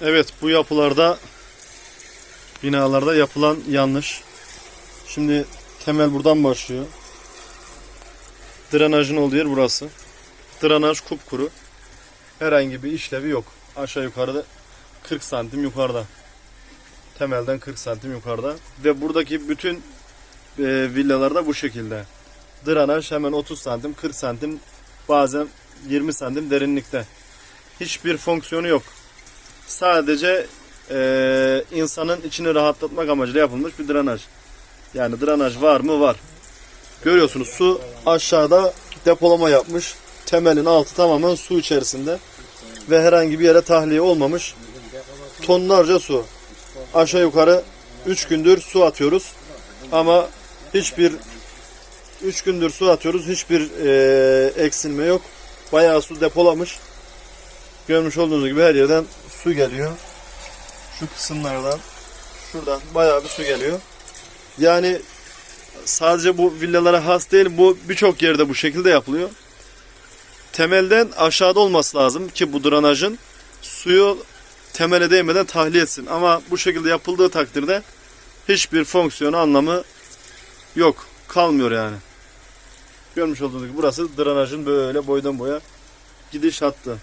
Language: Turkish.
Evet bu yapılarda binalarda yapılan yanlış. Şimdi temel buradan başlıyor. Drenajın olduğu yer burası. Drenaj kupkuru. Herhangi bir işlevi yok. Aşağı yukarıda 40 santim yukarıda. Temelden 40 santim yukarıda. Ve buradaki bütün e, villalarda bu şekilde. Drenaj hemen 30 santim, 40 santim, bazen 20 santim derinlikte. Hiçbir fonksiyonu yok. Sadece e, insanın içini rahatlatmak amacıyla yapılmış bir drenaj. Yani drenaj var mı? Var. Görüyorsunuz su aşağıda depolama yapmış. Temelin altı tamamen su içerisinde. Ve herhangi bir yere tahliye olmamış. Tonlarca su. Aşağı yukarı 3 gündür su atıyoruz. Ama hiçbir 3 gündür su atıyoruz. Hiçbir e, eksilme yok. Bayağı su depolamış. Görmüş olduğunuz gibi her yerden su geliyor. Şu kısımlardan şuradan bayağı bir su geliyor. Yani sadece bu villalara has değil bu birçok yerde bu şekilde yapılıyor. Temelden aşağıda olması lazım ki bu drenajın suyu temele değmeden tahliye etsin. Ama bu şekilde yapıldığı takdirde hiçbir fonksiyonu anlamı yok. Kalmıyor yani. Görmüş olduğunuz gibi burası drenajın böyle boydan boya gidiş hattı.